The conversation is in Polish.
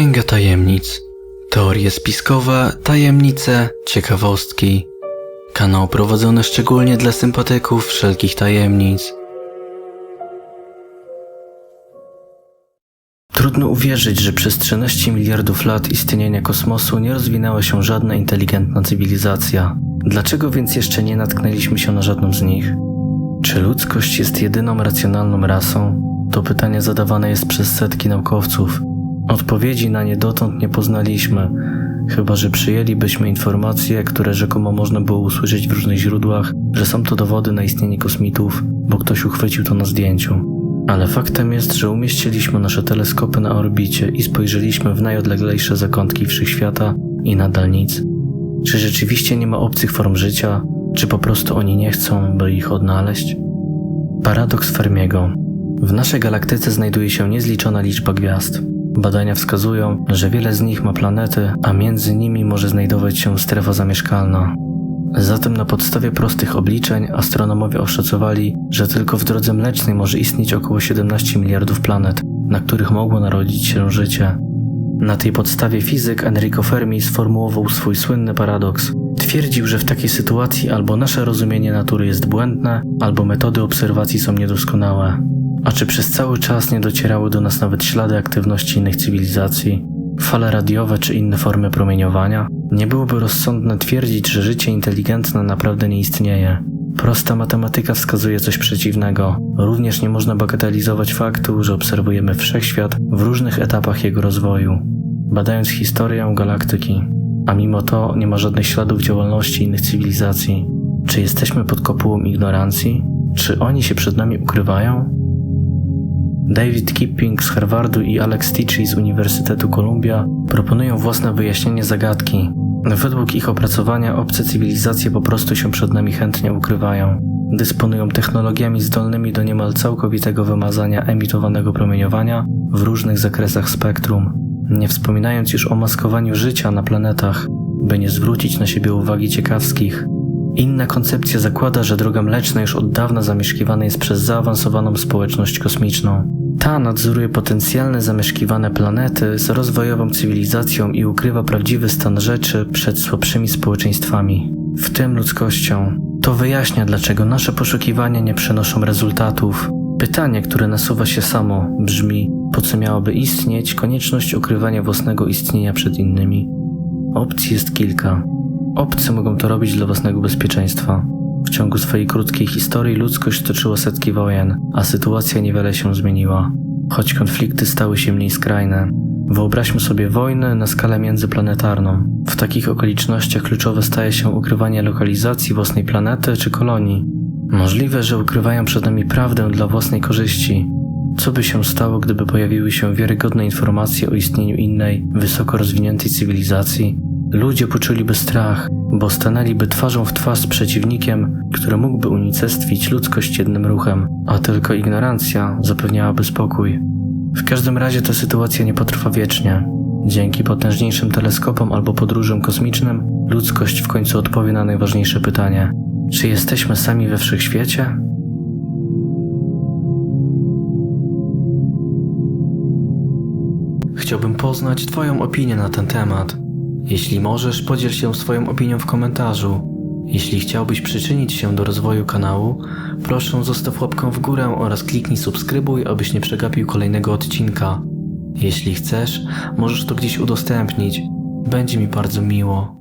Księga Tajemnic. Teorie spiskowe, tajemnice, ciekawostki. Kanał prowadzony szczególnie dla sympatyków wszelkich tajemnic. Trudno uwierzyć, że przez 13 miliardów lat istnienia kosmosu nie rozwinęła się żadna inteligentna cywilizacja. Dlaczego więc jeszcze nie natknęliśmy się na żadną z nich? Czy ludzkość jest jedyną racjonalną rasą? To pytanie zadawane jest przez setki naukowców. Odpowiedzi na nie dotąd nie poznaliśmy, chyba że przyjęlibyśmy informacje, które rzekomo można było usłyszeć w różnych źródłach, że są to dowody na istnienie kosmitów, bo ktoś uchwycił to na zdjęciu. Ale faktem jest, że umieściliśmy nasze teleskopy na orbicie i spojrzeliśmy w najodleglejsze zakątki wszechświata i nadal nic. Czy rzeczywiście nie ma obcych form życia? Czy po prostu oni nie chcą, by ich odnaleźć? Paradoks Fermiego. W naszej galaktyce znajduje się niezliczona liczba gwiazd. Badania wskazują, że wiele z nich ma planety, a między nimi może znajdować się strefa zamieszkalna. Zatem na podstawie prostych obliczeń astronomowie oszacowali, że tylko w drodze mlecznej może istnieć około 17 miliardów planet, na których mogło narodzić się życie. Na tej podstawie fizyk Enrico Fermi sformułował swój słynny paradoks. Twierdził, że w takiej sytuacji albo nasze rozumienie natury jest błędne, albo metody obserwacji są niedoskonałe. A czy przez cały czas nie docierały do nas nawet ślady aktywności innych cywilizacji? Fale radiowe czy inne formy promieniowania? Nie byłoby rozsądne twierdzić, że życie inteligentne naprawdę nie istnieje. Prosta matematyka wskazuje coś przeciwnego. Również nie można bagatelizować faktu, że obserwujemy wszechświat w różnych etapach jego rozwoju, badając historię galaktyki. A mimo to nie ma żadnych śladów działalności innych cywilizacji. Czy jesteśmy pod kopułą ignorancji? Czy oni się przed nami ukrywają? David Kipping z Harvardu i Alex Tichy z Uniwersytetu Columbia proponują własne wyjaśnienie zagadki. Według ich opracowania obce cywilizacje po prostu się przed nami chętnie ukrywają. Dysponują technologiami zdolnymi do niemal całkowitego wymazania emitowanego promieniowania w różnych zakresach spektrum, nie wspominając już o maskowaniu życia na planetach, by nie zwrócić na siebie uwagi ciekawskich. Inna koncepcja zakłada, że droga mleczna już od dawna zamieszkiwana jest przez zaawansowaną społeczność kosmiczną. Ta nadzoruje potencjalne zamieszkiwane planety z rozwojową cywilizacją i ukrywa prawdziwy stan rzeczy przed słabszymi społeczeństwami, w tym ludzkością. To wyjaśnia, dlaczego nasze poszukiwania nie przynoszą rezultatów. Pytanie, które nasuwa się samo, brzmi: po co miałaby istnieć konieczność ukrywania własnego istnienia przed innymi? Opcji jest kilka. Obcy mogą to robić dla własnego bezpieczeństwa. W ciągu swojej krótkiej historii ludzkość toczyła setki wojen, a sytuacja niewiele się zmieniła, choć konflikty stały się mniej skrajne. Wyobraźmy sobie wojnę na skalę międzyplanetarną. W takich okolicznościach kluczowe staje się ukrywanie lokalizacji własnej planety czy kolonii. Możliwe, że ukrywają przed nami prawdę dla własnej korzyści. Co by się stało, gdyby pojawiły się wiarygodne informacje o istnieniu innej, wysoko rozwiniętej cywilizacji? Ludzie poczuliby strach, bo stanęliby twarzą w twarz z przeciwnikiem, który mógłby unicestwić ludzkość jednym ruchem, a tylko ignorancja zapewniałaby spokój. W każdym razie ta sytuacja nie potrwa wiecznie. Dzięki potężniejszym teleskopom albo podróżom kosmicznym, ludzkość w końcu odpowie na najważniejsze pytanie: czy jesteśmy sami we wszechświecie? Chciałbym poznać Twoją opinię na ten temat. Jeśli możesz, podziel się swoją opinią w komentarzu. Jeśli chciałbyś przyczynić się do rozwoju kanału, proszę zostaw łapkę w górę oraz kliknij subskrybuj, abyś nie przegapił kolejnego odcinka. Jeśli chcesz, możesz to gdzieś udostępnić. Będzie mi bardzo miło.